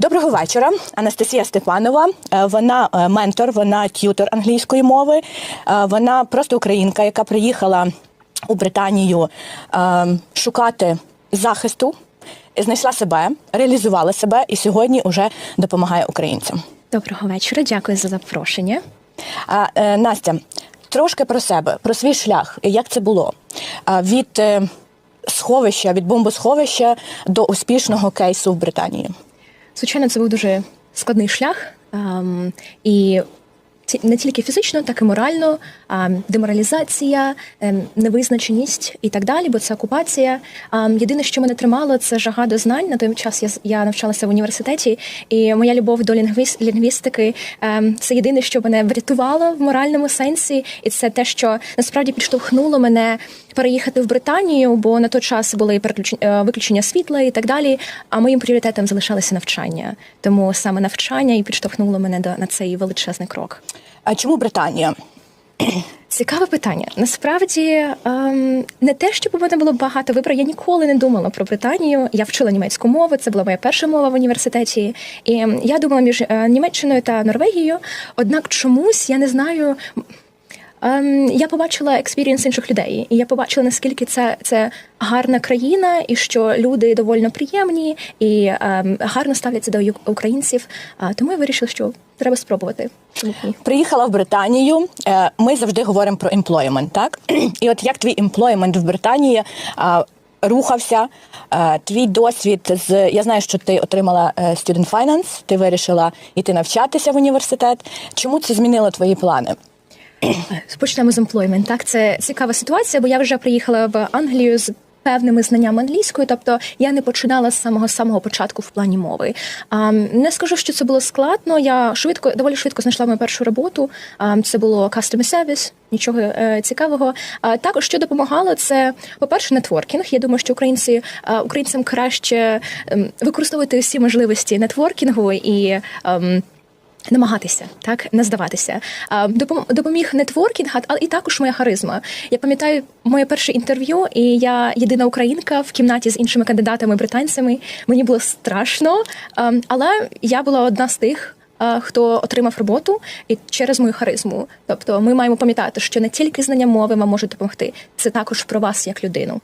Доброго вечора, Анастасія Степанова. Е, Вона е, ментор, вона т'ютор англійської мови. Е, Вона просто українка, яка приїхала у Британію шукати захисту, знайшла себе, реалізувала себе і сьогодні вже допомагає українцям. Доброго вечора, дякую за запрошення. А, е, Настя, трошки про себе, про свій шлях, як це було А, від е, сховища, від бомбосховища до успішного кейсу в Британії. Звичайно, це був дуже складний шлях. ем, і не тільки фізично, так і морально, а, деморалізація, ем, невизначеність і так далі, бо це окупація. Єдине, що мене тримало, це жага до знань. На той час я, я навчалася в університеті, і моя любов до лінгвіс- лінгвістики ем, це єдине, що мене врятувало в моральному сенсі, і це те, що насправді підштовхнуло мене переїхати в Британію, бо на той час були е, виключення світла і так далі. А моїм пріоритетом залишалося навчання. Тому саме навчання і підштовхнуло мене до на цей величезний крок. А чому Британія? Цікаве питання. Насправді ем, не те, щоб у мене було багато виборів. Я ніколи не думала про Британію. Я вчила німецьку мову. Це була моя перша мова в університеті. І я думала між е, Німеччиною та Норвегією. Однак чомусь я не знаю. Ем, я побачила експірієнс інших людей, і я побачила наскільки це, це гарна країна, і що люди доволі приємні і ем, гарно ставляться до українців. А, тому я вирішила, що треба спробувати. Приїхала в Британію. е, Ми завжди говоримо про емплоймент, так? І от як твій емплоймент в Британії рухався, е, твій досвід з я знаю, що ти отримала е, Student Finance, ти вирішила йти навчатися в університет. Чому це змінило твої плани? Почнемо з employment. Так, це цікава ситуація, бо я вже приїхала в Англію з. Певними знаннями англійської, тобто я не починала з самого самого початку в плані мови. Не скажу, що це було складно. Я швидко, доволі швидко знайшла мою першу роботу. Це було customer service, нічого е, цікавого. Також що допомагало, це по-перше, нетворкінг. Я думаю, що українці українцям краще ем, використовувати всі можливості нетворкінгу і. Намагатися так не здаватися. Допоміг нетворкінг, а і також моя харизма. Я пам'ятаю моє перше інтерв'ю, і я єдина українка в кімнаті з іншими кандидатами британцями. Мені було страшно, але я була одна з тих. Хто отримав роботу і через мою харизму, тобто ми маємо пам'ятати, що не тільки знання мови вам може допомогти, це також про вас як людину.